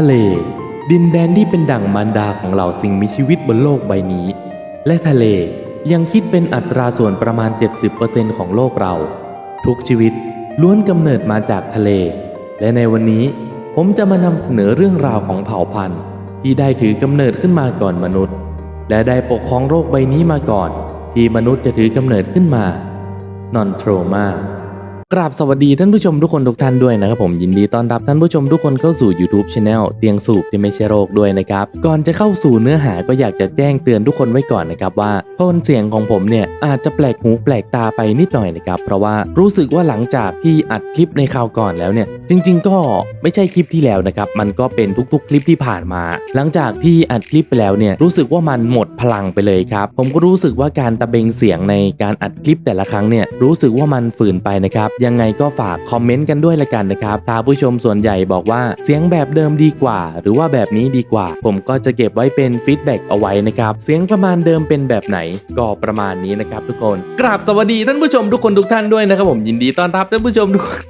ทะเล ดินแดนที่เป็นดั่งมารดาของเหล่าสิ่งมีชีวิตบนโลกใบนี้ และทะเลยังคิดเป็นอัตราส่วนประมาณ 70%ของโลกเรา ทุกชีวิตล้วนกำเนิดมาจากทะเล และในวันนี้ผมจะมานำเสนอเรื่องราวของเผ่าพันธุ์ ที่ได้ถือกำเนิดขึ้นมาก่อนมนุษย์ และได้ปกครองโลกใบนี้มาก่อน ที่มนุษย์จะถือกำเนิดขึ้นมานอนโทรมา กราบสวัสดีท่านผู้ชมทุกคนทุกท่านด้วยนะครับผมยินดีต้อนรับท่านผู้ชมทุกคนเข้าสู่ YouTube Channel เตียงสูบที่ไม่ใช่โรคด้วยนะครับ ก่อนจะเข้าสู่เนื้อหาก็อยากจะแจ้งเตือนทุกคนไว้ก่อนนะครับว่าโทนเสียงของผมเนี่ยอาจจะแปลกหูแปลกตาไปนิดหน่อยนะครับเพราะว่ารู้สึกว่าหลังจากที่อัดคลิปในคราวก่อนแล้วเนี่ยจริง ๆ ก็ไม่ใช่คลิปที่แล้วนะครับมันก็เป็นทุกๆ คลิปที่ผ่านมา หลังจากที่อัดคลิปไปแล้วเนี่ยรู้สึกว่ามันหมดพลังไปเลยครับผมก็รู้สึกว่าการตะเบงเสียงในการอัดคลิปแต่ละครั้งเนี่ยรู้สึกว่ามันฝืนไปนะครับยังไงก็ฝากคอมเมนต์กันด้วยละกันนะครับถ้าผู้ชมส่วนใหญ่บอกว่าเสียงแบบเดิมดีกว่า หรือว่าแบบนี้ดีกว่า ผมก็จะเก็บไว้เป็นฟีดแบ็กเอาไว้นะครับ เสียงประมาณเดิมเป็นแบบไหน ก็ประมาณนี้นะครับทุกคน กราบสวัสดีท่านผู้ชมทุกคนทุกท่านด้วยนะครับผมยินดีต้อนรับท่านผู้ชมทุกคน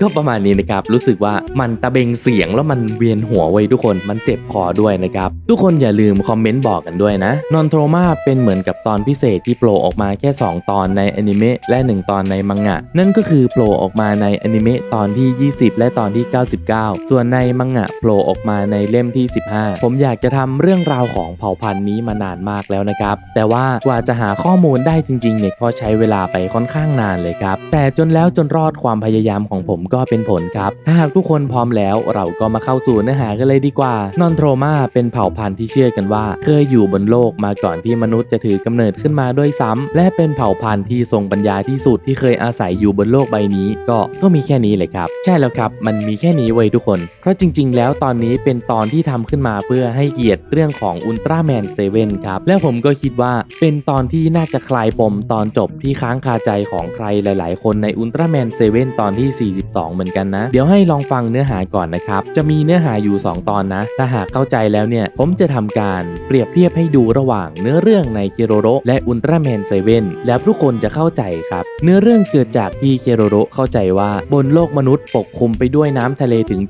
ก็ประมาณนี้นะครับ รู้สึกว่ามันตะเบงเสียงแล้วมันเวียนหัวไว้ทุกคนมันเจ็บคอด้วยนะครับ ทุกคนอย่าลืมคอมเมนต์บอกกันด้วยนะนอนโทรมาเป็นเหมือนกับตอนพิเศษที่โผล่ออกมาแค่ 2 ตอนในอนิเมะและ 1 ตอนในมังงะนั่นก็คือือโผล่ออกมาในอนิเมะตอนที่ 20 และตอนที่ 99 ส่วนในมังงะโผล่ออกมาในเล่มที่ 15 ผมอยากจะทำเรื่องราวของเผ่าพันธุ์นี้มานานมากแล้วนะครับ แต่ว่ากว่าจะหาข้อมูลได้จริงๆเนี่ยก็ใช้เวลาไปค่อนข้างนานเลยครับ แต่จนแล้วจนรอดความพยายามของผมก็เป็นผลครับ ถ้าหากทุกคนพร้อมแล้วเราก็มาเข้าสู่เนื้อหากันเลยดีกว่านอนโทรมาเป็นเผ่าพันธุ์ที่เชื่อกันว่า เคยอยู่บนโลกมาก่อนที่มนุษย์จะถือกำเนิดขึ้นมาด้วยซ้ำและเป็นเผ่าพันธุ์ที่ทรงปัญญาที่สุดที่เคยอาศัยอยู่บนโลกใบนี้ก็ก็มีแค่นี้เลยครับ ใช่แล้วครับ มันมีแค่นี้ไว้ยทุกคน เพราะจริง ๆ แล้วตอนนี้เป็นตอนที่ทำขึ้นมาเพื่อให้เกียรติเรื่องของอุลตร้าแมนเซเว่นครับ แล้วผมก็คิดว่าเป็นตอนที่น่าจะคลายปมตอนจบที่ค้างคาใจของใครหลาย ๆ คนในอุลตร้าแมนเซเว่นตอนที่ 42 เหมือนกันนะ เดี๋ยวให้ลองฟังเนื้อหาก่อนนะครับ จะมีเนื้อหาอยู่ 2 ตอนนะ ถ้าหากเข้าใจแล้วเนี่ย ผมจะทำการเปรียบเทียบให้ดูระหว่างเนื้อเรื่องในเคโรโรและอุลตร้าแมนเซเว่นแล้วทุกคนจะเข้าใจครับ เนื้อเรื่องเกิดจากที่เคโรโรเข้าใจว่าบนโลกมนุษย์ปกคลุมไปด้วยน้ำทะเลถึง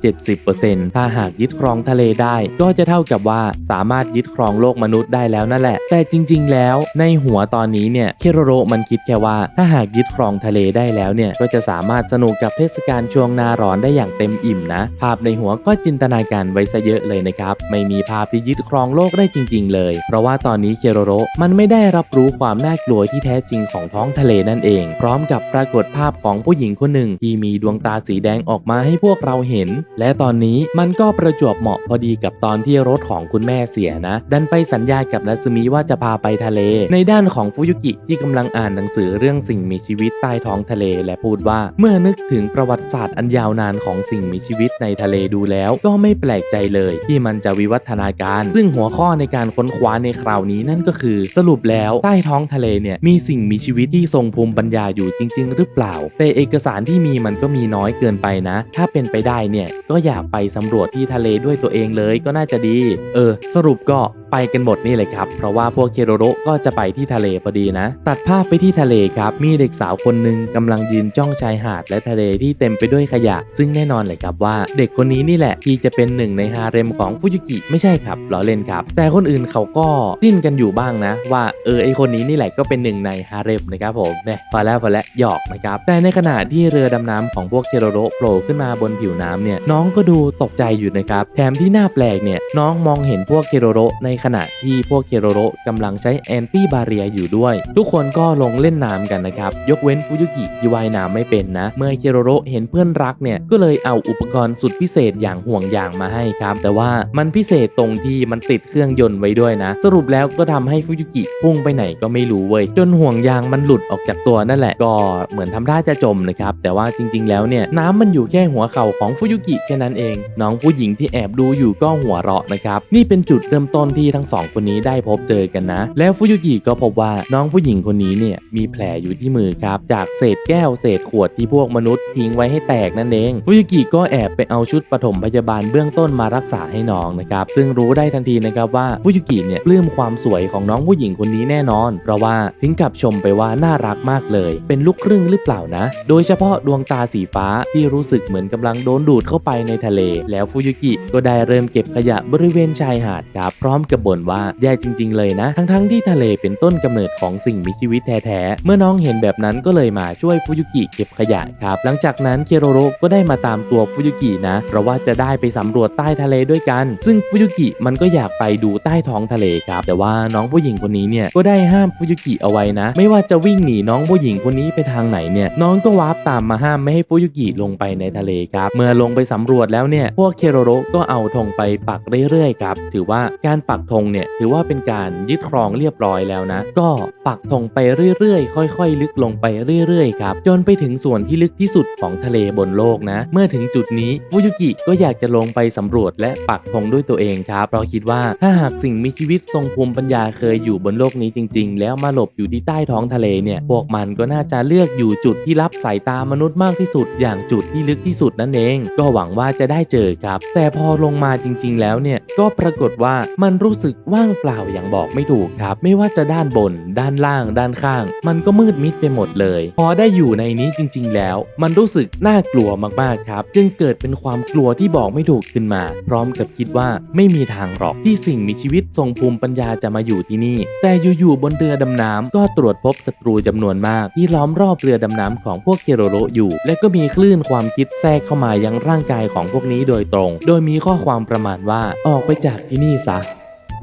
70%ถ้าหากยึดครองทะเลได้ ก็จะเท่ากับว่าสามารถยึดครองโลกมนุษย์ได้แล้วนั่นแหละ แต่จริง ๆ แล้วในหัวตอนนี้เนี่ยเคโรโรมันคิดแค่ว่า ถ้าหากยึดครองทะเลได้แล้วเนี่ยก็จะสามารถสนุกกับเทศกาลช่วงหนาร้อนได้อย่างเต็มอิ่มนะ ภาพในหัวก็จินตนาการไว้ซะเยอะเลยนะครับไม่มีภาพที่ยึดครองโลกได้จริง ๆ เลย เพราะว่าตอนนี้เคโรโรมันไม่ได้รับรู้ความน่ากลัวที่แท้จริงของท้องทะเลนั่นเอง พร้อมกับปรากฏภาพของผู้หญิงคนหนึ่ง ที่มีดวงตาสีแดงออกมาให้พวกเราเห็น และตอนนี้มันก็ประจวบเหมาะพอดีกับตอนที่รถของคุณแม่เสียนะ ดันไปสัญญากับนัสมิว่าจะพาไปทะเล ในด้านของฟุยุกิที่กำลังอ่านหนังสือเรื่องสิ่งมีชีวิตใต้ท้องทะเล และพูดว่าเมื่อนึกถึงประวัติศาสตร์อันยาวนานของสิ่งมีชีวิตในทะเลดูแล้ว ก็ไม่แปลกใจเลย ที่มันจะวิวัฒนาการ ซึ่งหัวข้อในการค้นคว้าในคราวนี้นั่นก็คือ สรุปแล้วใต้ท้องทะเลเนี่ยมีสิ่งมีชีวิตที่ทรงภูมิปัญญาอยู่จริง ๆ หรือเปล่า แต่เอกสารที่มีมันก็มีน้อยเกินไปนะ ถ้าเป็นไปได้เนี่ยก็อยากไปสำรวจที่ทะเลด้วยตัวเองเลยก็น่าจะดี เออ สรุปก็ ไปกันหมดนี่เลยครับ เพราะว่าพวกเคโรโรก็จะไปที่ทะเลพอดีนะ ตัดภาพไปที่ทะเลครับ มีเด็กสาวคนหนึ่งกำลังยืนจ้องชายหาดและทะเลที่เต็มไปด้วยขยะ ซึ่งแน่นอนเลยครับว่า เด็กคนนี้นี่แหละที่จะเป็นหนึ่งในฮาเร็มของฟุยุกิไม่ใช่ครับล้อเล่นครับ แต่คนอื่นเขาก็จิ้นกันอยู่บ้างนะ ว่าเออไอคนนี้นี่แหละก็เป็นหนึ่งในฮาเร็มนะครับผมเนี่ยพอแล้วพอแล้วหยอกนะครับแต่ในขณะที่เรือดำน้ำของพวกเคโรโรโผล่ขึ้นมาบนผิวน้ำเนี่ยน้องก็ดูตกใจอยู่นะครับแถมที่น่าแปลกเนี่ยน้องมองเห็นพวกเคโรโรในขณะที่พวกเคโรโรกำลังใช้แอนตี้บาเรียอยู่ด้วย ทุกคนก็ลงเล่นน้ำกันนะครับ ยกเว้นฟุยุกิที่ว่ายน้ำไม่เป็นนะ เมื่อเคโรโรเห็นเพื่อนรักเนี่ยก็เลยเอาอุปกรณ์สุดพิเศษอย่างห่วงยางมาให้ครับ แต่ว่ามันพิเศษตรงที่มันติดเครื่องยนต์ไว้ด้วยนะ สรุปแล้วก็ทำให้ฟุยุกิพุ่งไปไหนก็ไม่รู้เว้ยจนห่วงยางมันหลุดออกจากตัวนั่นแหละก็เหมือนทำท่าจะจมนะครับแต่ว่าจริง ๆ แล้วเนี่ยน้ำมันอยู่แค่หัวเข่าของฟุยุกิแค่นั้นเอง น้องผู้หญิงที่แอบดูอยู่ก็หัวเราะนะครับนี่เป็นจุดเริ่มต้นที่ที่ทั้งสองคนนี้ได้พบเจอกันนะ แล้วฟุยุกิก็พบว่าน้องผู้หญิงคนนี้เนี่ยมีแผลอยู่ที่มือครับ จากเศษแก้วเศษขวดที่พวกมนุษย์ทิ้งไว้ให้แตกนั่นเองฟุยุกิก็แอบไปเอาชุดปฐมพยาบาลเบื้องต้นมารักษาให้น้องนะครับซึ่งรู้ได้ทันทีนะครับว่าฟุยุกิเนี่ยปลื้มความสวยของน้องผู้หญิงคนนี้แน่นอน เพราะว่าถึงกับชมไปว่าน่ารักมากเลย เป็นลูกครึ่งหรือเปล่านะ โดยเฉพาะดวงตาสีฟ้าที่รู้สึกเหมือนกำลังโดนดูดเข้าไปในทะเล แล้วฟุยุกิก็ได้เริ่มเก็บขยะบริเวณชายหาดครับพร้อมกับบ่นว่าแย่จริง ๆ เลยนะ ทั้งๆที่ทะเลเป็นต้นกำเนิดของสิ่งมีชีวิตแท้ๆ เมื่อน้องเห็นแบบนั้นก็เลยมาช่วยฟุยุกิเก็บขยะครับ หลังจากนั้นเคโรโรก็ได้มาตามตัวฟุยุกินะ เพราะว่าจะได้ไปสำรวจใต้ทะเลด้วยกัน ซึ่งฟุยุกิมันก็อยากไปดูใต้ท้องทะเลครับ แต่ว่าน้องผู้หญิงคนนี้เนี่ยก็ได้ห้ามฟุยุกิเอาไว้นะ ไม่ว่าจะวิ่งหนีน้องผู้หญิงคนนี้ไปทางไหนเนี่ย น้องก็วาร์ปตามมาห้ามไม่ให้ฟุยุกิลงไปในทะเลครับ เมื่อลงไปสำรวจแล้วเนี่ย พวกเคโรโรก็เอาธงไปปักเรื่อยๆครับ ถือว่าการปักธงเนี่ยถือว่าเป็นการยึดครองเรียบร้อยแล้วนะ ก็ปักธงไปเรื่อยๆ ค่อย ๆ ลึกลงไปเรื่อยๆครับจนไปถึงส่วนที่ลึกที่สุดของทะเลบนโลกนะ เมื่อถึงจุดนี้ฟุยุกิก็อยากจะลงไปสำรวจและปักธงด้วยตัวเองครับเพราะคิดว่าถ้าหากสิ่งมีชีวิตทรงภูมิปัญญาเคยอยู่บนโลกนี้จริง ๆ แล้วมาหลบอยู่ที่ใต้ท้องทะเลเนี่ยพวกมันก็น่าจะเลือกอยู่จุดที่รับสายตามนุษย์มากที่สุด อย่างจุดที่ลึกที่สุดนั่นเอง ก็หวังว่าจะได้เจอครับ แต่พอลงมาจริง ๆ แล้วเนี่ยก็ปรากฏว่ามันรูู้้สึกว่างเปล่าอย่างบอกไม่ถูกครับ ไม่ว่าจะด้านบน ด้านล่าง ด้านข้าง มันก็มืดมิดไปหมดเลย พอได้อยู่ในนี้จริง ๆ แล้ว มันรู้สึกน่ากลัวมากๆครับ จึงเกิดเป็นความกลัวที่บอกไม่ถูกขึ้นมา พร้อมกับคิดว่าไม่มีทางหรอกที่สิ่งมีชีวิตทรงภูมิปัญญาจะมาอยู่ที่นี่ แต่อยู่ๆบนเรือดำน้ำก็ตรวจพบศัตรูจำนวนมาก ที่ล้อมรอบเรือดำน้ำของพวกเคโรโรอยู่ และก็มีคลื่นความคิดแทรกเข้ามายังร่างกายของพวกนี้โดยตรง โดยมีข้อความประมาณว่าออกไปจากที่นี่ซะ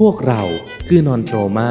พวกเราคือนอนโตรมา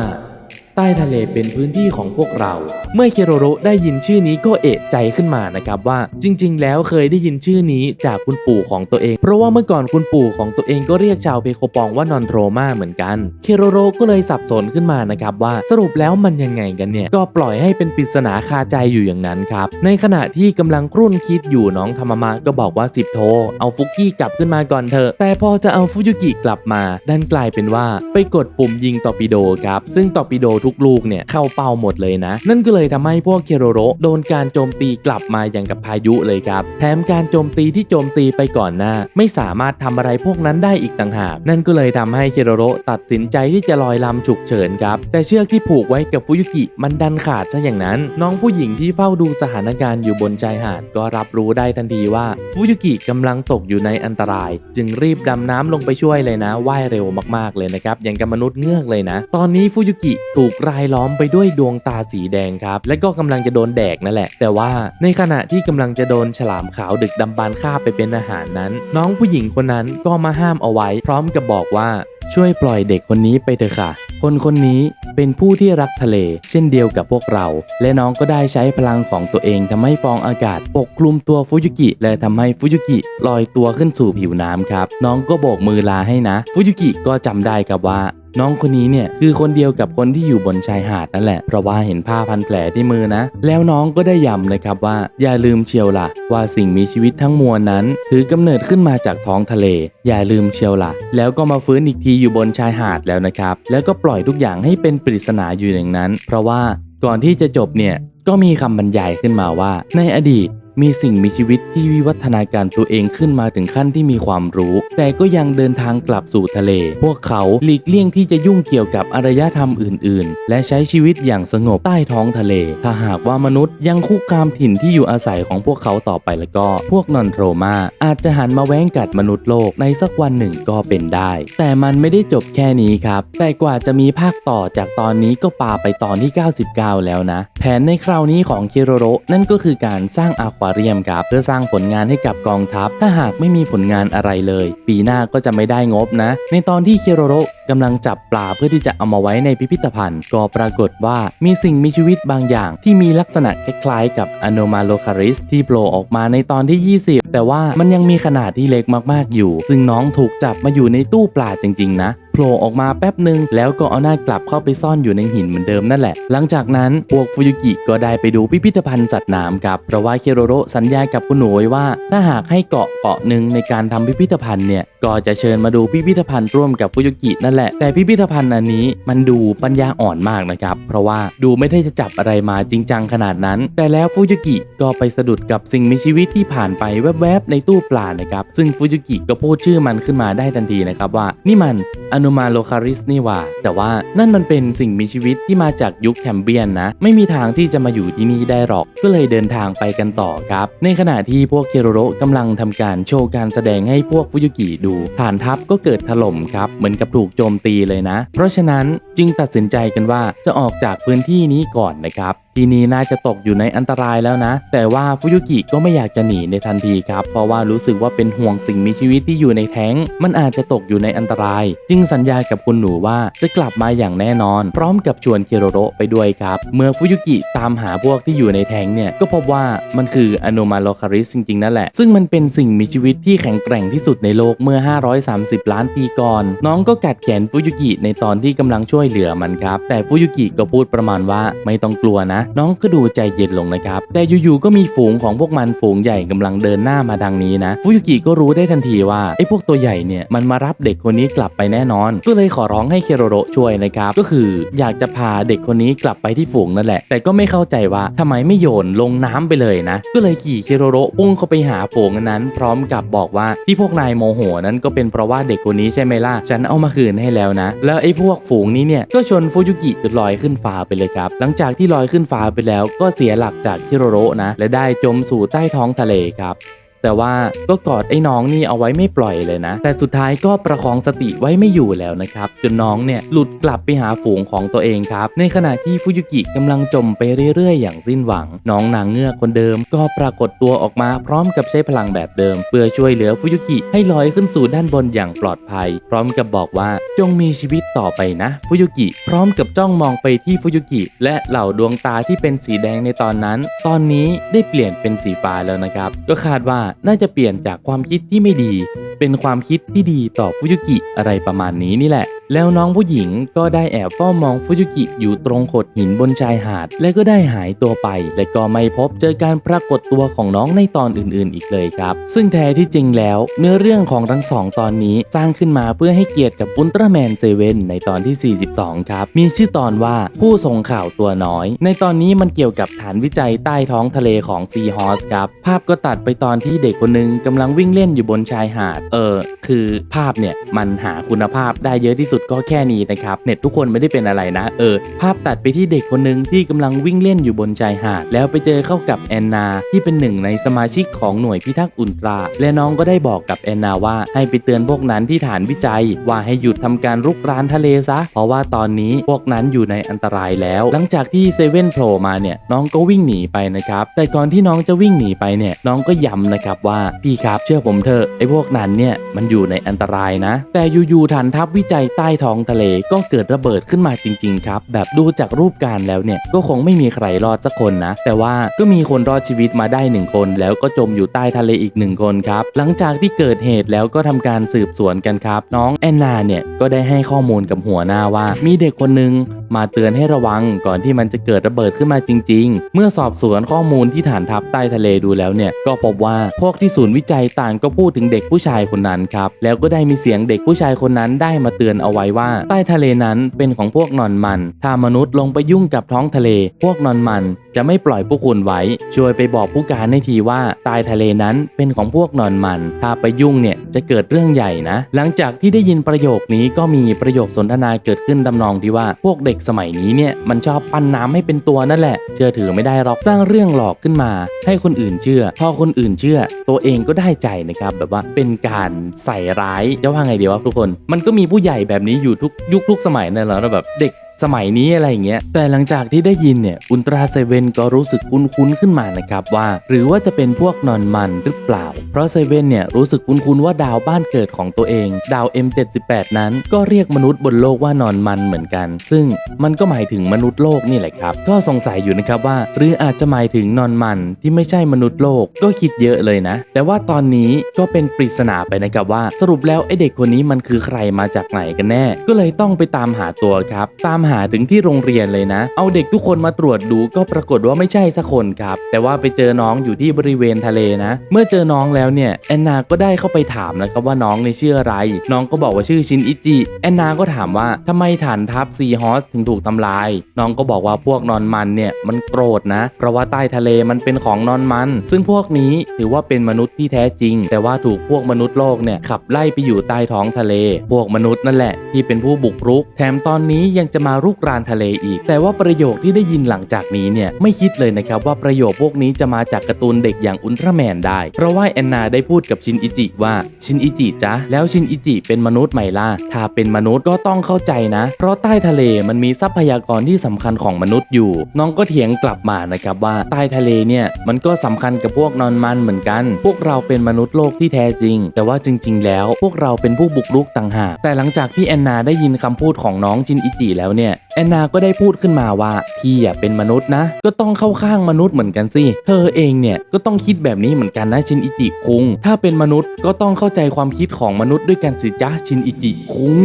ใต้ทะเลเป็นพื้นที่ของพวกเรา เมื่อเคโรโรได้ยินชื่อนี้ก็เอะใจขึ้นมานะครับว่า จริง ๆ แล้วเคยได้ยินชื่อนี้จากคุณปู่ของตัวเอง เพราะว่าเมื่อก่อนคุณปู่ของตัวเองก็เรียกชาวเพโคปองว่านอนโทรมาเหมือนกัน เคโรโรก็เลยสับสนขึ้นมานะครับว่าสรุปแล้วมันยังไงกันเนี่ย ก็ปล่อยให้เป็นปริศนาคาใจอยู่อย่างนั้นครับ ในขณะที่กำลังครุ่นคิดอยู่น้องธรรมมาก็บอกว่าสิบโท เอาฟุกี้กลับขึ้นมาก่อนเถอะ แต่พอจะเอาฟุยุกิกลับมาดันกลายเป็นว่าไปกดปุ่มยิงตอปิโดครับ ซึ่งตอปิโดทุกลูกเนี่ยเข้าเป้าหมดเลยนะ นั่นก็เลยทำให้พวกเคโรโรโดนการโจมตีกลับมาอย่างกับพายุเลยครับ แถมการโจมตีที่โจมตีไปก่อนหน้า ไม่สามารถทำอะไรพวกนั้นได้อีกต่างหากนั่นก็เลยทำให้เคโรโรตัดสินใจที่จะลอยลำฉุกเฉินครับ แต่เชือกที่ผูกไว้กับฟุยุกิมันดันขาดซะอย่างนั้น น้องผู้หญิงที่เฝ้าดูสถานการณ์อยู่บนชายหาด ก็รับรู้ได้ทันทีว่าฟุยุกิกำลังตกอยู่ในอันตราย จึงรีบดำน้ำลงไปช่วยเลยนะว่ายเร็วมากๆเลยนะครับอย่างกับมนุษย์เงือกเลยนะ ตอนนี้ฟุยุกิถูกรายล้อมไปด้วยดวงตาสีแดงครับ และก็กำลังจะโดนแดกนั่นแหละ แต่ว่าในขณะที่กำลังจะโดนฉลามขาวดึกดำบานฆ่าไปเป็นอาหารนั้น น้องผู้หญิงคนนั้นก็มาห้ามเอาไว้ พร้อมกับบอกว่าช่วยปล่อยเด็กคนนี้ไปเถอะค่ะ คนคนนี้เป็นผู้ที่รักทะเล เช่นเดียวกับพวกเรา และน้องก็ได้ใช้พลังของตัวเองทำให้ฟองอากาศ ปกคลุมตัวฟุยุกิ และทำให้ฟุยุกิลอยตัวขึ้นสู่ผิวน้ำครับ น้องก็โบกมือลาให้นะ ฟุยุกิก็จำได้ครับว่า น้องคนนี้เนี่ยคือคนเดียวกับคนที่อยู่บนชายหาดนั่นแหละ เพราะว่าเห็นผ้าพันแผลที่มือนะ แล้วน้องก็ได้ย้ำนะครับว่า อย่าลืมเชียวล่ะ ว่าสิ่งมีชีวิตทั้งมวลนั้น ถือกำเนิดขึ้นมาจากท้องทะเล อย่าลืมเชียวล่ะ แล้วก็มาฟื้นอีกทีอยู่บนชายหาดแล้วนะครับ แล้วก็ปล่อยทุกอย่างให้เป็นปริศนาอยู่อย่างนั้น เพราะว่าก่อนที่จะจบเนี่ยก็มีคำบรรยายขึ้นมาว่า ในอดีต มีสิ่งมีชีวิตที่วิวัฒนาการตัวเองขึ้นมาถึงขั้นที่มีความรู้ แต่ก็ยังเดินทางกลับสู่ทะเล พวกเขาหลีกเลี่ยงที่จะยุ่งเกี่ยวกับอารยธรรมอื่น ๆ และใช้ชีวิตอย่างสงบใต้ท้องทะเล ถ้าหากว่ามนุษย์ยังคุกคามถิ่นที่อยู่อาศัยของพวกเขาต่อไปแล้วก็ พวกนอนโทรมาอาจจะหันมาแว้งกัดมนุษย์โลกในสักวันหนึ่งก็เป็นได้ แต่มันไม่ได้จบแค่นี้ครับ แต่กว่าจะมีภาคต่อจากตอนนี้ก็ปาไปตอนที่ 99 แล้วนะ แผนในคราวนี้ของเคโรโรนั่นก็คือการสร้างอควาเรียมครับ เพื่อสร้างผลงานให้กับกองทัพ ถ้าหากไม่มีผลงานอะไรเลย ปีหน้าก็จะไม่ได้งบนะ ในตอนที่เคโรโร กำลังจับปลาเพื่อที่จะเอามาไว้ในพิพิธภัณฑ์ ก็ปรากฏว่ามีสิ่งมีชีวิตบางอย่าง ที่มีลักษณะคล้ายๆ กับอโนมาโลคาริสที่โผล่ออกมาในตอนที่ 20 แต่ว่ามันยังมีขนาดที่เล็กมากๆอยู่ ซึ่งน้องถูกจับมาอยู่ในตู้ปลาจริง ๆ นะโผล่ออกมาแป๊บหนึ่งแล้วก็เอาหน้ากลับเข้าไปซ่อนอยู่ในหินเหมือนเดิมนั่นแหละ หลังจากนั้นพวกฟุยุกิก็ได้ไปดูพิพิธภัณฑ์สัตว์น้ำครับ เพราะว่าเคโรโรสัญญากับคุณหนูไว้ว่า ถ้าหากให้เกาะเกาะหนึ่งในการทำพิพิธภัณฑ์เนี่ย ก็จะเชิญมาดูพิพิธภัณฑ์ร่วมกับฟุยุกินั่นแหละแหละ แต่พิพิธภัณฑ์อันนี้มันดูปัญญาอ่อนมากนะครับ เพราะว่าดูไม่ได้จะจับอะไรมาจริงจังขนาดนั้น แต่แล้วฟูยุกิก็ไปสะดุดกับสิ่งมีชีวิตที่ผ่านไปแวบๆในตู้ปลานะครับ ซึ่งฟูยุกิก็พูดชื่อมันขึ้นมาได้ทันทีนะครับว่า นี่มันอนุมาโลคาริสนี่ว่า แต่ว่านั่นมันเป็นสิ่งมีชีวิตที่มาจากยุคแคมเบียนนะ ไม่มีทางที่จะมาอยู่ที่นี่ได้หรอก ก็เลยเดินทางไปกันต่อครับ ในขณะที่พวกเคโรโรกำลังทำการโชว์การแสดงให้พวกฟูยุกิดู ฐานทัพก็เกิดถล่มครับ เหมือนกับถูกโจมตีเลยนะ เพราะฉะนั้นจึงตัดสินใจกันว่าจะออกจากพื้นที่นี้ก่อนนะครับทีนี้น่าจะตกอยู่ในอันตรายแล้วนะ แต่ว่าฟุยุกิก็ไม่อยากจะหนีในทันทีครับ เพราะว่ารู้สึกว่าเป็นห่วงสิ่งมีชีวิตที่อยู่ในแท้ง มันอาจจะตกอยู่ในอันตราย จึงสัญญากับคุณหนูว่าจะกลับมาอย่างแน่นอน พร้อมกับชวนเคโรโรไปด้วยครับ เมื่อฟุยุกิตามหาพวกที่อยู่ในแท้งเนี่ย ก็พบว่ามันคืออโนมาโลคาริสจริงๆนั่นแหละ ซึ่งมันเป็นสิ่งมีชีวิตที่แข็งแกร่งที่สุดในโลกเมื่อ 530 ล้านปีก่อน น้องก็กัดแขนฟุยุกิในตอนที่กำลังช่วยเหลือมันครับ แต่ฟุยุกิก็พูดประมาณว่าไม่ต้องกลัวนะ น้องก็ดูใจเย็นลงนะครับ แต่อยู่ๆก็มีฝูงของพวกมันฝูงใหญ่กำลังเดินหน้ามาทางนี้นะฟุยุกิก็รู้ได้ทันทีว่าไอ้พวกตัวใหญ่เนี่ยมันมารับเด็กคนนี้กลับไปแน่นอน ก็เลยขอร้องให้เคโรโรช่วยนะครับ ก็คืออยากจะพาเด็กคนนี้กลับไปที่ฝูงนั่นแหละ แต่ก็ไม่เข้าใจว่าทำไมไม่โยนลงน้ำไปเลยนะ ก็เลยขี่เคโรโรพุ่งเข้าไปหาฝูงนั้น พร้อมกับบอกว่าที่พวกนายโมโหนั้นก็เป็นเพราะว่าเด็กคนนี้ใช่ไหมล่ะฉันเอามาคืนให้แล้วนะ แล้วไอ้พวกฝูงนี้เนี่ยก็ชนฟูจุกิจนลอยขึ้นฟ้าไปเลยครับ หลังจากที่ลอยขึ้นฟ้าไปแล้วก็เสียหลักจากคิโรโรนะ และได้จมสู่ใต้ท้องทะเลครับ แต่ว่าก็กอดไอ้น้องนี่เอาไว้ไม่ปล่อยเลยนะ แต่สุดท้ายก็ประคองสติไว้ไม่อยู่แล้วนะครับ จนน้องเนี่ยหลุดกลับไปหาฝูงของตัวเองครับ ในขณะที่ฟุยุกิกำลังจมไปเรื่อยๆ อย่างสิ้นหวัง น้องนางเงือกคนเดิม ก็ปรากฏตัวออกมาพร้อมกับใช้พลังแบบเดิม เพื่อช่วยเหลือฟุยุกิให้ลอยขึ้นสู่ด้านบนอย่างปลอดภัย พร้อมกับบอกว่าจงมีชีวิตต่อไปนะฟุยุกิพร้อมกับจ้องมองไปที่ฟุยุกิและเหล่าดวงตาที่เป็นสีแดงในตอนนั้น ตอนนี้ได้เปลี่ยนเป็นสีฟ้าแล้วนะครับ ก็คาดว่าน่าจะเปลี่ยนจากความคิดที่ไม่ดี เป็นความคิดที่ดีต่อฟุยุกิอะไรประมาณนี้นี่แหละ แล้วน้องผู้หญิงก็ได้แอบเฝ้ามองฟุยุกิอยู่ตรงโขดหินบนชายหาด และก็ได้หายตัวไป และก็ไม่พบเจอการปรากฏตัวของน้องในตอนอื่นๆ อีกเลยครับ ซึ่งแท้ที่จริงแล้ว เนื้อเรื่องของทั้งสองตอนนี้สร้างขึ้นมาเพื่อให้เกียรติกับอุลตร้าแมนเซเว่นในตอนที่ 42 ครับ มีชื่อตอนว่าผู้ส่งข่าวตัวน้อย ในตอนนี้มันเกี่ยวกับฐานวิจัยใต้ท้องทะเลของซีฮอสครับ ภาพก็ตัดไปตอนที่เด็กคนหนึ่งกำลังวิ่งเล่นอยู่บนชายหาดเออ คือภาพเนี่ยมันหาคุณภาพได้เยอะที่สุดก็แค่นี้นะครับเน็ตทุกคนไม่ได้เป็นอะไรนะเออภาพตัดไปที่เด็กคนหนึ่งที่กำลังวิ่งเล่นอยู่บนชายหาด แล้วไปเจอเข้ากับแอนนา ที่เป็นหนึ่งในสมาชิกของหน่วยพิทักษ์อุลตรา และน้องก็ได้บอกกับแอนนาว่า ให้ไปเตือนพวกนั้นที่ฐานวิจัย ว่าให้หยุดทำการรุกรานทะเลซะ เพราะว่าตอนนี้พวกนั้นอยู่ในอันตรายแล้ว หลังจากที่เซเว่นโผล่มาเนี่ยน้องก็วิ่งหนีไปนะครับแต่ก่อนที่น้องจะวิ่งหนีไปเนี่ยน้องก็ย้ำนะครับว่าพี่ครับเชื่อผมเถอะไอ้พวกนั้นเนี่ยมันอยูู่่ในอันตรายนะ แต่อยู่ๆฐานทัพวิจัยใต้ท้องทะเลก็เกิดระเบิดขึ้นมาจริง ๆ ครับ แบบดูจากรูปการแล้วเนี่ยก็คงไม่มีใครรอดสักคนนะ แต่ว่าก็มีคนรอดชีวิตมาได้หนึ่งคน แล้วก็จมอยู่ใต้ทะเลอีกหนึ่งคนครับหลังจากที่เกิดเหตุแล้วก็ทำการสืบสวนกันครับ น้องแอนนาเนี่ยก็ได้ให้ข้อมูลกับหัวหน้าว่า มีเด็กคนหนึ่งมาเตือนให้ระวังก่อนที่มันจะเกิดระเบิดขึ้นมาจริง ๆ เมื่อสอบสวนข้อมูลที่ฐานทัพใต้ทะเลดูแล้วเนี่ยก็พบว่าพวกที่ศูนย์วิจัยต่างก็พูดถึงเด็กผู้ชายคนนั้นครับแล้วก็ได้มีเสียงเด็กผู้ชายคนนั้นได้มาเตือนเอาไว้ว่า ใต้ทะเลนั้นเป็นของพวกนอนมัน ถ้ามนุษย์ลงไปยุ่งกับท้องทะเล พวกนอนมัน จะไม่ปล่อยพวกคุณไว้ ช่วยไปบอกผู้การให้ทีว่าใต้ทะเลนั้นเป็นของพวกนอนมัน ถ้าไปยุ่งเนี่ยจะเกิดเรื่องใหญ่นะ หลังจากที่ได้ยินประโยคนี้ก็มีประโยคสนทนาเกิดขึ้นดำนองที่ว่า พวกเด็กสมัยนี้เนี่ยมันชอบปั้นน้ำให้เป็นตัวนั่นแหละ เชื่อถือไม่ได้หรอกสร้างเรื่องหลอกขึ้นมา ให้คนอื่นเชื่อ พอคนอื่นเชื่อ ตัวเองก็ได้ใจนะครับแบบว่าเป็นการใส่ร้ายจะว่าไงดีวะทุกคน มันก็มีผู้ใหญ่แบบนี้อยู่ทุกยุคทุกสมัยนั่นแหละแล้วแบบเด็ก สมัยนี้อะไรอย่างเงี้ย แต่หลังจากที่ได้ยินเนี่ยอุลตราเซเว่นก็รู้สึกคุ้นๆขึ้นมานะครับว่า หรือว่าจะเป็นพวกนอนมันหรือเปล่า เพราะเซเว่นเนี่ยรู้สึกคุ้นๆว่าดาวบ้านเกิดของตัวเอง ดาว M78 นั้นก็เรียกมนุษย์บนโลกว่านอนมันเหมือนกัน ซึ่งมันก็หมายถึงมนุษย์โลกนี่แหละครับ ก็สงสัยอยู่นะครับว่า หรืออาจจะหมายถึงนอนมันที่ไม่ใช่มนุษย์โลกก็คิดเยอะเลยนะ แต่ว่าตอนนี้ก็เป็นปริศนาไปนะครับว่า สรุปแล้วไอเด็กคนนี้มันคือใครมาจากไหนกันแน่ ก็เลยต้องไปตามหาตัวครับ ตามหาหาถึงที่โรงเรียนเลยนะ เอาเด็กทุกคนมาตรวจดูก็ปรากฏว่าไม่ใช่สักคนครับ แต่ว่าไปเจอน้องอยู่ที่บริเวณทะเลนะ เมื่อเจอน้องแล้วเนี่ยแอนนาก็ได้เข้าไปถามนะครับว่าน้องในชื่ออะไร น้องก็บอกว่าชื่อชินอิจิ แอนนาก็ถามว่าทำไมฐานทัพซีฮอสถึงถูกทำลาย น้องก็บอกว่าพวกนอนมันเนี่ยมันโกรธนะ เพราะว่าใต้ทะเลมันเป็นของนอนมัน ซึ่งพวกนี้ถือว่าเป็นมนุษย์ที่แท้จริง แต่ว่าถูกพวกมนุษย์โลกเนี่ยขับไล่ไปอยู่ใต้ท้องทะเล พวกมนุษย์นั่นแหละที่เป็นผู้บุกรุก แถมตอนนี้ยังจะมารุกรานทะเลอีก แต่ว่าประโยคที่ได้ยินหลังจากนี้เนี่ยไม่คิดเลยนะครับว่าประโยคพวกนี้จะมาจากการ์ตูนเด็กอย่างอุลตร้าแมนได้ เพราะว่าแอนนาได้พูดกับชินอิจิว่าชินอิจิจ๊ะแล้วชินอิจิเป็นมนุษย์ไหมล่ะถ้าเป็นมนุษย์ก็ต้องเข้าใจนะ เพราะใต้ทะเลมันมีทรัพยากรที่สำคัญของมนุษย์อยู่ น้องก็เถียงกลับมานะครับว่าใต้ทะเลเนี่ยมันก็สำคัญกับพวกนอนมันเหมือนกัน พวกเราเป็นมนุษย์โลกที่แท้จริง แต่ว่าจริง ๆ แล้วพวกเราเป็นผู้บุกรุกต่างหากแต่หลังจากที่แอนนาได้ยินคำพูดของน้องจินอิจิแล้วเนี่ย net. แอนนาก็ได้พูดขึ้นมาว่าพี่อะเป็นมนุษย์นะ ก็ต้องเข้าข้างมนุษย์เหมือนกันสิเธอเองเนี่ยก็ต้องคิดแบบนี้เหมือนกันนะชินอิจิคุง ถ้าเป็นมนุษย์ก็ต้องเข้าใจความคิดของมนุษย์ด้วยกันสิจ้าชินอิจิคุง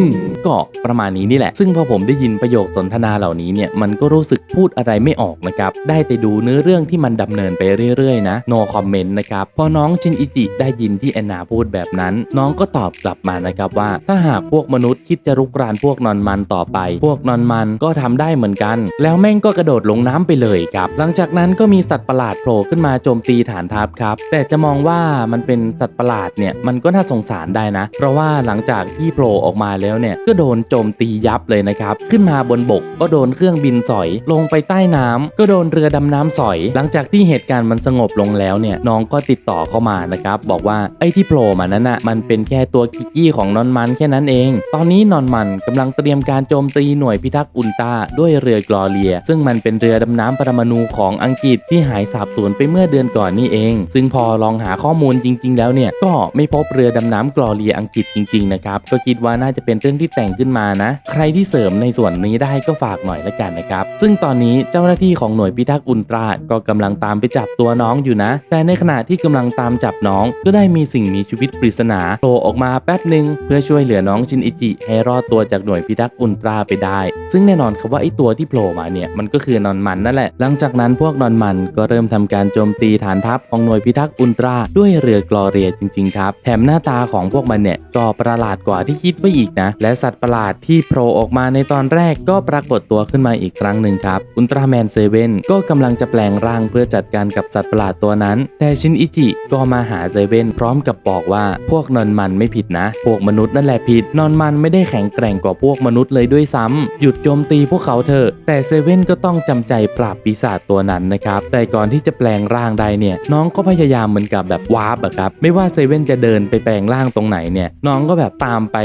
ก็ประมาณนี้นี่แหละ ซึ่งพอผมได้ยินประโยคสนทนาเหล่านี้เนี่ยมันก็รู้สึกพูดอะไรไม่ออกนะครับได้แต่ดูเนื้อเรื่องที่มันดำเนินไปเรื่อยๆนะ no comment นะครับพอน้องชินอิจิได้ยินที่แอนนาพูดแบบนั้น น้องก็ตอบกลับมานะครับว่า ถ้าหากพวกมนุษย์คิดจะรุกรานพวกนอนมันต่อไป พวกนอนมันก็ทำได้เหมือนกัน แล้วแม่งก็กระโดดลงน้ำไปเลยครับ หลังจากนั้นก็มีสัตว์ประหลาดโผล่ขึ้นมาโจมตีฐานทัพครับ แต่จะมองว่ามันเป็นสัตว์ประหลาดเนี่ยมันก็น่าสงสารได้นะ เพราะว่าหลังจากที่โผล่ออกมาแล้วเนี่ยก็โดนโจมตียับเลยนะครับ ขึ้นมาบนบกก็โดนเครื่องบินสอย ลงไปใต้น้ำก็โดนเรือดำน้ำสอย หลังจากที่เหตุการณ์มันสงบลงแล้วเนี่ยน้องก็ติดต่อเข้ามานะครับบอกว่าไอ้ที่โผล่มานั้นน่ะมันเป็นแค่ตัวกิกกี้ของนอนมันแค่นั้นเอง ตอนนี้นอนมันกำลังเตรียมการโจมตีหน่วยพิทักษ์อุลตร้าด้วยเรือกลอเรีย ซึ่งมันเป็นเรือดำน้ำปรมาณูของอังกฤษที่หายสาบสูญไปเมื่อเดือนก่อนนี่เอง ซึ่งพอลองหาข้อมูลจริง ๆ แล้วเนี่ยก็ไม่พบเรือดำน้ำกลอเรียอังกฤษจริง ๆ นะครับ ก็คิดว่าน่าจะเป็นเรื่องที่แต่งขึ้นมานะ ใครที่เสริมในส่วนนี้ได้ก็ฝากหน่อยละกันนะครับ ซึ่งตอนนี้เจ้าหน้าที่ของหน่วยพิทักษ์อุลตราก็กำลังตามไปจับตัวน้องอยู่นะ แต่ในขณะที่กำลังตามจับน้องก็ได้มีสิ่งมีชีวิตปริศนาโผล่ออกมาแป๊บหนึ่งเพื่อช่วยเหลือน้องชินอิจิให้รอดตัวจากหน่วยพิทักษ์อุลตราไปได้ ซึ่งแน่นอนครับว่าไอตัวที่โผล่มาเนี่ยมันก็คือนอนมันนั่นแหละหลังจากนั้นพวกนอนมันก็เริ่มทำการโจมตีฐานทัพของหน่วยพิทักษ์อุลตร้าด้วยเรือกลอเรียจริงๆครับแถมหน้าตาของพวกมันเนี่ยก็ประหลาดกว่าที่คิดไว้อีกนะ และสัตว์ประหลาดที่โผล่ออกมาในตอนแรกก็ปรากฏตัวขึ้นมาอีกครั้งหนึ่งครับอุลตร้าแมนเซเว่นก็กำลังจะแปลงร่างเพื่อจัดการกับสัตว์ประหลาดตัวนั้น แต่ชินอิจิก็มาหาเซเว่นพร้อมกับบอกว่าพวกนอนมันไม่ผิดนะ พวกมนุษย์นั่นแหละผิด นอนมันไม่ได้แข็งแกร่งกว่าพวกมนุษย์เลยด้วยซ้ำหยุดโจมตีพวกเขาเถอะแต่เซเว่นก็ต้องจำใจปราบปีศาจตัวนั้นนะครับแต่ก่อนที่จะแปลงร่างได้เนี่ยน้องก็พยายามเหมือนกับแบบวาร์ปอะครับไม่ว่าเซเว่นจะเดินไปแปลงร่างตรงไหนเนี่ยน้องก็แบบตามไป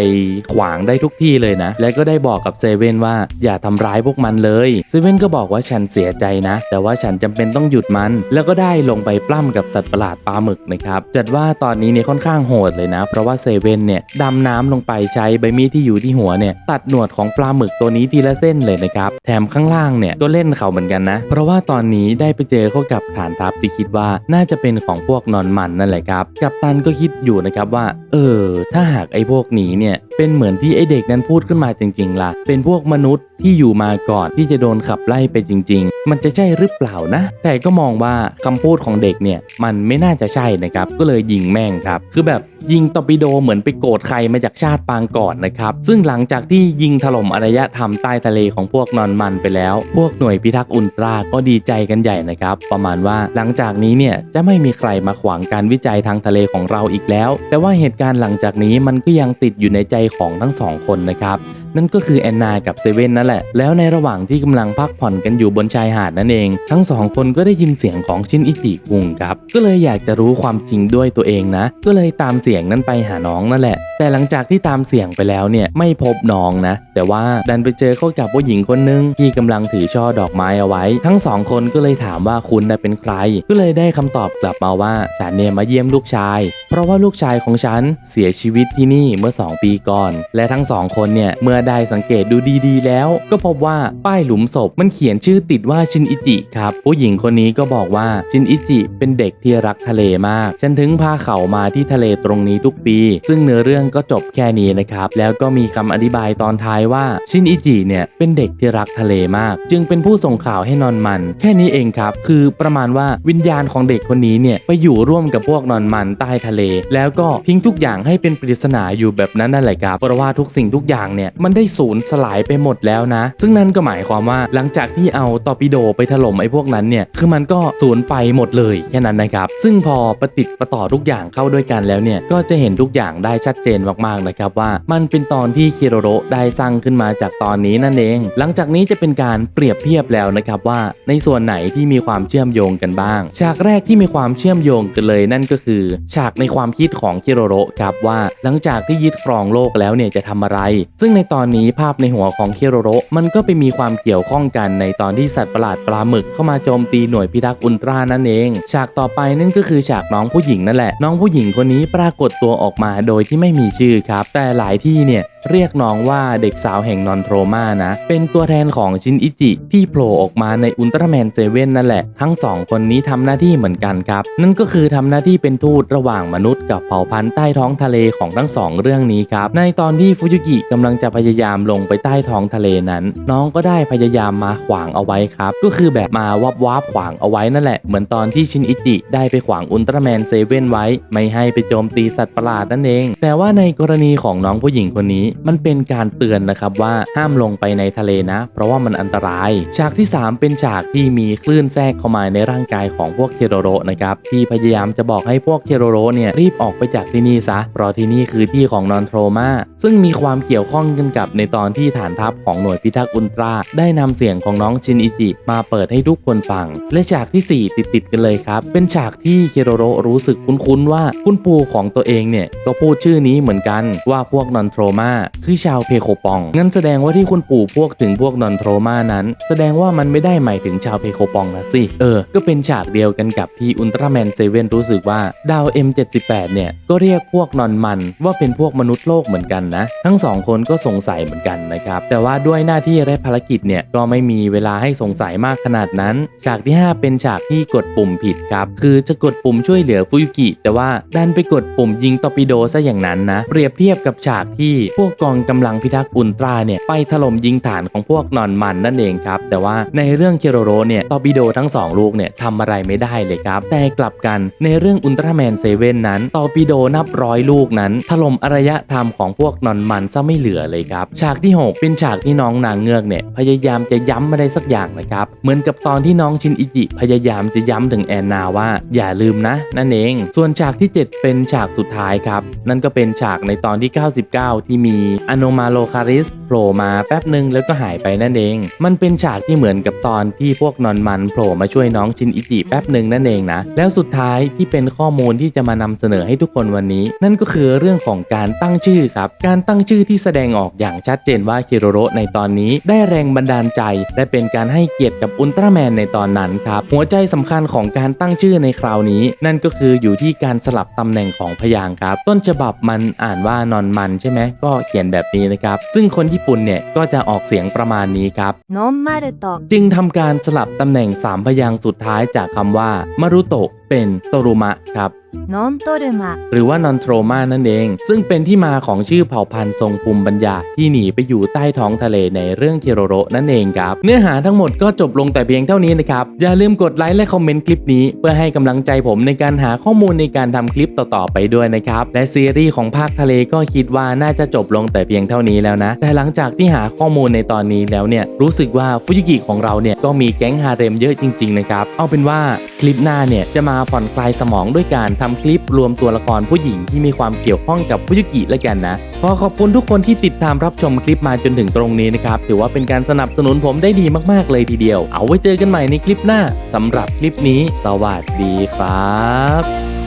ขวางได้ทุกที่เลยนะ และก็ได้บอกกับเซเว่นว่าอย่าทำร้ายพวกมันเลยเซเว่นก็บอกว่าฉันเสียใจนะ แต่ว่าฉันจำเป็นต้องหยุดมัน แล้วก็ได้ลงไปปล้ำกับสัตว์ประหลาดปลาหมึกนะครับจัดว่าตอนนี้เนี่ยค่อนข้างโหดเลยนะ เพราะว่าเซเว่นเนี่ยดำน้ำลงไปใช้ใบมีดที่อยู่ที่หัวเนี่ยตัดหนวดของปลาหมึกตัวนี้ทีละเส้นเลยนะครับ แถมข้างล่างเนี่ยก็เล่นเขาเหมือนกันนะ เพราะว่าตอนนี้ได้ไปเจอเข้ากับฐานทัพที่คิดว่าน่าจะเป็นของพวกนอนมันนั่นแหละครับ กับตันก็คิดอยู่นะครับว่า เออ ถ้าหากไอ้พวกนี้เนี่ยเป็นเหมือนที่ไอ้เด็กนั้นพูดขึ้นมาจริง ๆล่ะ เป็นพวกมนุษย์ที่อยู่มาก่อนที่จะโดนขับไล่ไปจริงๆ มันจะใช่หรือเปล่านะ แต่ก็มองว่าคำพูดของเด็กเนี่ยมันไม่น่าจะใช่นะครับ ก็เลยยิงแม่งครับ คือแบบยิงตอปิโดเหมือนไปโกรธใครมาจากชาติปางก่อนนะครับ ซึ่งหลังจากที่ยิงถล่มอารยธรรมใต้ทะเลของพวกนอนมันไปแล้ว พวกหน่วยพิทักษ์อุลตราก็ดีใจกันใหญ่นะครับ ประมาณว่าหลังจากนี้เนี่ยจะไม่มีใครมาขวางการวิจัยทางทะเลของเราอีกแล้ว แต่ว่าเหตุการณ์หลังจากนี้มันก็ยังติดอยู่ในใจของทั้งสองคนนะครับ นั่นก็คือแอนนากับเซเว่นนั่นแหละ แล้วในระหว่างที่กำลังพักผ่อนกันอยู่บนชายหาดนั่นเอง ทั้งสองคนก็ได้ยินเสียงของชินอิจิคุงครับ ก็เลยอยากจะรู้ความจริงด้วยตัวเองนะ ก็เลยตามเสียงนั้นไปหาน้องนั่นแหละ แต่หลังจากที่ตามเสียงไปแล้วเนี่ยไม่พบน้องนะ แต่ว่าดันไปเจอเข้ากับผู้หญิงคนหนึงที่กำลังถือช่อดอกไม้เอาไว้ ทั้งสองคนก็เลยถามว่าคุณน่ะเป็นใคร ก็เลยได้คำตอบกลับมาว่าฉันเนี่ยมาเยี่ยมลูกชาย เพราะว่าลูกชายของฉันเสียชีวิตที่นี่เมื่อ 2 ปีก่อน และทั้งสองคนเนี่ยเมื่อได้สังเกตดูดีๆ แล้ว ก็พบว่าป้ายหลุมศพมันเขียนชื่อติดว่าชินอิจิครับ ผู้หญิงคนนี้ก็บอกว่าชินอิจิเป็นเด็กที่รักทะเลมาก ฉันถึงพาเขามาที่ทะเลตรงนี้ทุกปี ซึ่งเนื้อเรื่องก็จบแค่นี้นะครับ แล้วก็มีคำอธิบายตอนท้ายว่าชินอิจิเนี่ยเป็นเด็กที่รักทะเลมาก จึงเป็นผู้ส่งข่าวให้นอนมัน แค่นี้เองครับ คือประมาณว่าวิญญาณของเด็กคนนี้เนี่ยไปอยู่ร่วมกับพวกนอนมันใต้ทะเล แล้วก็ทิ้งทุกอย่างให้เป็นปริศนาอยู่แบบนั้นนั่นแหละครับเพราะว่าทุกสิ่งทุกอย่างเนี่ยมันได้สูญสลายไปหมดแล้วนะ ซึ่งนั่นก็หมายความว่าหลังจากที่เอาต่อปิโดไปถล่มไอ้พวกนั้นเนี่ยคือมันก็สูญไปหมดเลยแค่นั้นนะครับ ซึ่งพอประติดประต่อทุกอย่างเข้าด้วยกันแล้วเนี่ยก็จะเห็นทุกอย่างได้ชัดเจนมากๆนะครับว่ามันเป็นตอนที่คิโรโรได้สร้างขึ้นมาจากตอนนี้นั่นเอง หลังจากนี้จะเป็นการเปรียบเทียบแล้วนะครับว่าในส่วนไหนที่มีความเชื่อมโยงกันบ้าง ฉากแรกที่มีความเชื่อมโยงกันเลยนั่นก็คือ ฉากในความคิดของคิโรโรครับว่าหลังจากที่ยึดครองโลกแล้วเนี่ยจะทำอะไร ซึ่งในตอนนี้ภาพในหัวของคิโรโรมันก็ไปมีความเกี่ยวข้องกันในตอนที่สัตว์ประหลาดปลาหมึกเข้ามาโจมตีหน่วยพิทักษ์อุลตร้านั่นเอง ฉากต่อไปนั่นก็คือฉากน้องผู้หญิงนั่นแหละ น้องผู้หญิงคนนี้ปรากฏตัวออกมาโดยที่ไม่มีชื่อครับ แต่หลายที่เนี่ย เรียกน้องว่าเด็กสาวแห่งนอนโทรมานะ เป็นตัวแทนของชินอิจิ ที่โผล่ออกมาในอุลตร้าแมนเซเว่นนั่นแหละ ทั้งสองคนนี้ทำหน้าที่เหมือนกันครับ นั่นก็คือทำหน้าที่เป็นทูตระหว่างมนุษย์กับเผ่าพันธุ์ใต้ท้องทะเลของทั้งสองเรื่องนี้ครับ ในตอนที่ฟุยุกิกำลังจะพยายามลงไปใต้ท้องทะเลนั้น น้องก็ได้พยายามมาขวางเอาไว้ครับ ก็คือแบบมาวับวับขวางเอาไว้นั่นแหละ เหมือนตอนที่ชินอิจิได้ไปขวางอุลตร้าแมนเซเว่นไว้ ไม่ให้ไปโจมตีสัตว์ประหลาดนั่นเอง แต่ว่าในกรณีของน้องผู้หญิงคนนี้มันเป็นการเตือนนะครับว่าห้ามลงไปในทะเลนะ เพราะว่ามันอันตราย ฉากที่ 3 เป็นฉากที่มีคลื่นแทรกเข้ามาในร่างกายของพวกเคโรโรนะครับที่พยายามจะบอกให้พวกเคโรโรเนี่ยรีบออกไปจากที่นี่ซะเพราะที่นี่คือที่ของนอนโทรมาซึ่งมีความเกี่ยวข้องกันกับในตอนที่ฐานทัพของหน่วยพิทักษ์อุลตราได้นำเสียงของน้องชินอิจิมาเปิดให้ทุกคนฟัง และฉากทีสี่4ติดติดๆกันเลยครับ เป็นฉากที่เคโรโรรู้สึกคุ้นๆว่าคุณปู่ของตัวเองเนี่ยก็พูดชื่อนี้เหมือนกันว่าพวกนอนโทรมาคือชาวเพโคปอง งั้นแสดงว่าที่คุณปู่พวกถึงพวกนอนโทรมานั้น แสดงว่ามันไม่ได้หมายถึงชาวเพโคปองนะสิ เออ ก็เป็นฉากเดียวกันกับที่อุลตร้าแมนเซเว่นรู้สึกว่าดาว M78 เนี่ย ก็เรียกพวกนอนมันว่าเป็นพวกมนุษย์โลกเหมือนกันนะ ทั้งสองคนก็สงสัยเหมือนกันนะครับ แต่ว่าด้วยหน้าที่และภารกิจเนี่ยก็ไม่มีเวลาให้สงสัยมากขนาดนั้น ฉากที่ 5 เป็นฉากที่กดปุ่มผิดครับ คือจะกดปุ่มช่วยเหลือฟุยุกิ แต่ว่าดันไปกดปุ่มยิงตอปิโดซะอย่างนั้นนะ เปรียบเทียบกับฉากที่พวกกองกำลังพิทักษ์อุลตร้าเนี่ยไปถล่มยิงฐานของพวกนอนมันนั่นเองครับ แต่ว่าในเรื่องเคโรโรเนี่ยตอร์ปิโดทั้งสองลูกเนี่ยทำอะไรไม่ได้เลยครับ แต่กลับกันในเรื่องอุลตร้าแมนเซเว่นนั้นตอร์ปิโดนับร้อยลูกนั้น ถล่มอารยธรรมของพวกนอนมันซะไม่เหลือเลยครับ ฉากที่ 6 เป็นฉากที่น้องนางเงือกเนี่ยพยายามจะย้ำอะไรสักอย่างนะครับ เหมือนกับตอนที่น้องชินอิจิพยายามจะย้ำถึงแอนนาว่า อย่าลืมนะ นั่นเอง ส่วนฉากที่ 7 เป็นฉากสุดท้ายครับ นั่นก็เป็นฉากในตอนที่ 99 ที่มีอโนมาโลคาริสโผล่มาแป๊บหนึ่งแล้วก็หายไปนั่นเอง มันเป็นฉากที่เหมือนกับตอนที่พวกนอนมันโผล่มาช่วยน้องชินอิจิแป๊บหนึ่งนั่นเองนะ แล้วสุดท้ายที่เป็นข้อมูลที่จะมานำเสนอให้ทุกคนวันนี้ นั่นก็คือเรื่องของการตั้งชื่อครับ การตั้งชื่อที่แสดงออกอย่างชัดเจนว่าคิโรโรในตอนนี้ได้แรงบันดาลใจ และเป็นการให้เกียรติกับอุลตร้าแมนในตอนนั้นครับ หัวใจสำคัญของการตั้งชื่อในคราวนี้ นั่นก็คืออยู่ที่การสลับตำแหน่งของพยางค์ครับ ต้นฉบับมันอ่านว่านอนมันใช่ไหมก็ขียนแบบนี้นะครับ ซึ่งคนญี่ปุ่นเนี่ยก็จะออกเสียงประมาณนี้ครับโนมารุโตะจึงทำการสลับตำแหน่ง 3 พยางค์สุดท้ายจากคำว่ามารุโตะ ป็นโตรุมะครับนอนโตรุมะหรือว่านอนโทรมานั่นเอง ซึ่งเป็นที่มาของชื่อเผ่าพันธุ์ทรงภูมิปัญญาที่หนีไปอยู่ใต้ท้องทะเลในเรื่องเคโรโรนั่นเองครับ เนื้อหาทั้งหมดก็จบลงแต่เพียงเท่านี้นะครับ อย่าลืมกดไลค์และคอมเมนต์คลิปนี้ เพื่อให้กำลังใจผมในการหาข้อมูลในการทำคลิปต่อๆไปด้วยนะครับ และซีรีส์ของภาคทะเลก็คิดว่าน่าจะจบลงแต่เพียงเท่านี้แล้วนะ แต่หลังจากที่หาข้อมูลในตอนนี้แล้วเนี่ยรู้สึกว่าฟุจิกิของเราเนี่ยก็มีแก๊งฮาเร็มเยอะจริง ๆนะครับ เอาเป็นว่าคลิปหน้าเนี่ยจะมาผ่อนคลายสมองด้วยการทำคลิปรวมตัวละครผู้หญิงที่มีความเกี่ยวข้องกับฟุยุกิแล้วกันนะขอขอบคุณทุกคนที่ติดตามรับชมคลิปมาจนถึงตรงนี้นะครับถือว่าเป็นการสนับสนุนผมได้ดีมากๆเลยทีเดียว เอาไว้เจอกันใหม่ในคลิปหน้าสำหรับคลิปนี้ สวัสดีครับ